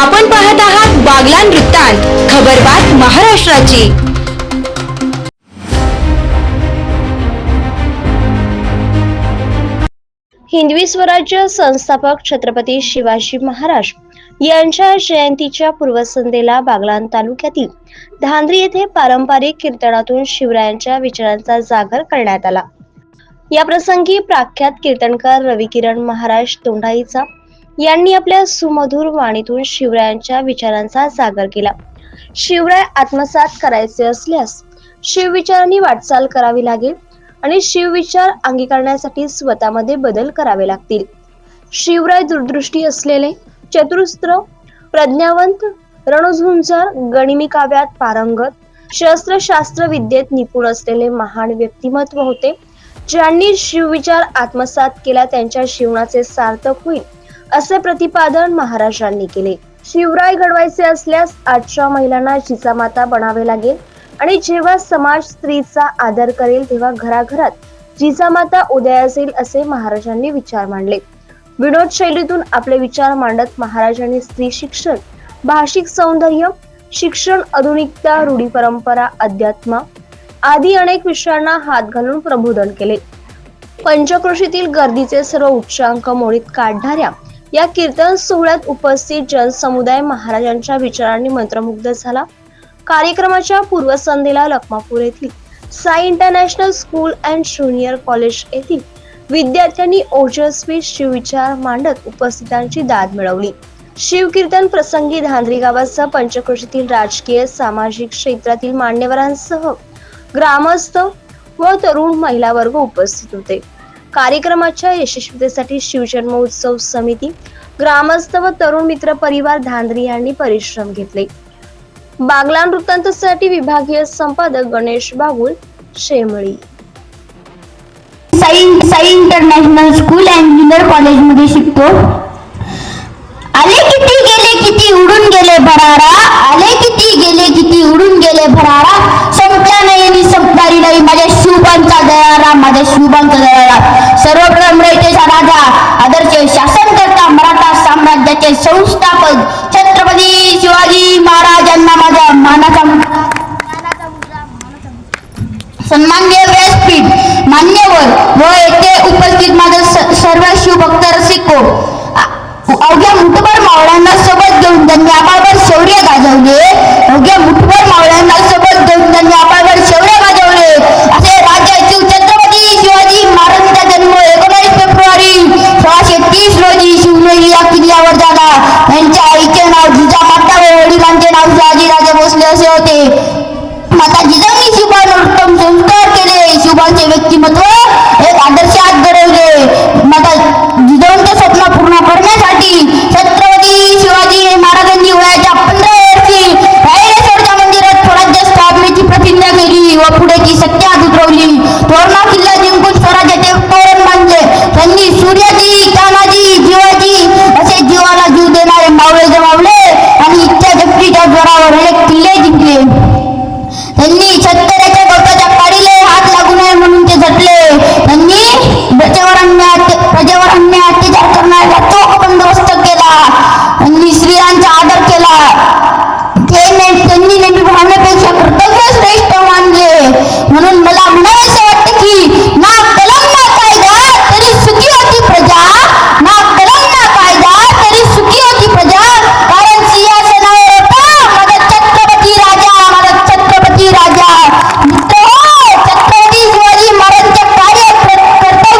आपण पाहत आहात बागलान वृत्तांत खबरबात महाराष्ट्राची. हिंदवी स्वराज्य संस्थापक छत्रपती शिवाजी महाराज यांच्या जयंतीच्या पूर्वसंध्येला बागलान तालुक्यातील धांद्री येथे पारंपरिक कीर्तनातून शिवरायांच्या विचारांचा जागर करण्यात आला. या प्रसंगी प्रख्यात कीर्तनकार रविकिरण महाराज तोंडाईचा यांनी आपल्या सुमधुर वाणीतून शिवरायांच्या विचारांचा जागर केला. शिवराय आत्मसात करायचे असल्यास शिवविचारांनी वाटचाल करावी लागेल आणि शिवविचार अंगीकारण्यासाठी स्वतःमध्ये बदल करावे लागतील. शिवराय दूरदृष्टी असलेले चतुरस्त्र प्रज्ञावंत रणझुंजार गणिमी काव्यात पारंगत शस्त्रशास्त्र विद्येत निपुण असलेले महान व्यक्तिमत्व होते ज्यांनी शिवविचार आत्मसात केला त्यांच्या शिवणाचे सार्थक होईल. असे प्रतिपादन महाराजांनी केले. शिवराय घडवायचे असल्यास आजच्या महिलांना जिजामाता बनावे लागेल आणि जेव्हा समाज स्त्रीचा आदर करेल तेव्हा घराघरात जिजामाता उदयास येईल असे महाराजांनी विचार मांडले. विनोद शैलीतून आपले विचार मांडत महाराजांनी स्त्री शिक्षण भाषिक सौंदर्य शिक्षण आधुनिकता रूढी परंपरा अध्यात्म आदी अनेक विषयांना हात घालून प्रबोधन केले. पंचकृषीतील गर्दीचे सर्व उच्चांक मोडीत काढणाऱ्या या कीर्तन सोहळ्यात उपस्थित जनसमुदाय महाराजांच्या विचारांनी मंत्रमुग्ध झाला. कार्यक्रमाच्या पूर्वसंध्येला लखमापूर येथील Sai international school and junior college येथील विद्यार्थ्यांनी ओजस्वी शिवविचार मांडत उपस्थितांची दाद मिळवली. शिवकीर्तन प्रसंगी धांद्री गावासह पंचकृषीतील राजकीय सामाजिक क्षेत्रातील मान्यवरांसह ग्रामस्थ व तरुण महिला वर्ग उपस्थित होते. कार्यक्रमाच्या यशस्वीतेसाठी शिवजन्मोत्सव समिती ग्रामस्थ व तरुण मित्र परिवार धांद्री यांनी परिश्रम घेतले. बागलान वृत्तांतसाठी विभागीय संपादक Ganesh Bagul Shemali Sai Sai international school and junior कॉलेजमध्ये शिकतो. आले किती गेले किती उडून गेले भरारा? आले किती गेले किती उडून गेले भरारा? संपला नाही संपणारी नाही. माझ्या शिवबांचा दयाराम माझ्या शिवबांचा दयाराम सर्वप्रथम रयतेचा राजा आदर्श शासनकर्ता मराठा साम्राज्याचे संस्थापक छत्रपती शिवाजी महाराजांना माझ्या मानाचा सन्मान्य व्यासपीठ मान्यवर व येथे उपस्थित माझ्या सर्व शिवभक्त रसिको अवघ्या मुठभर होते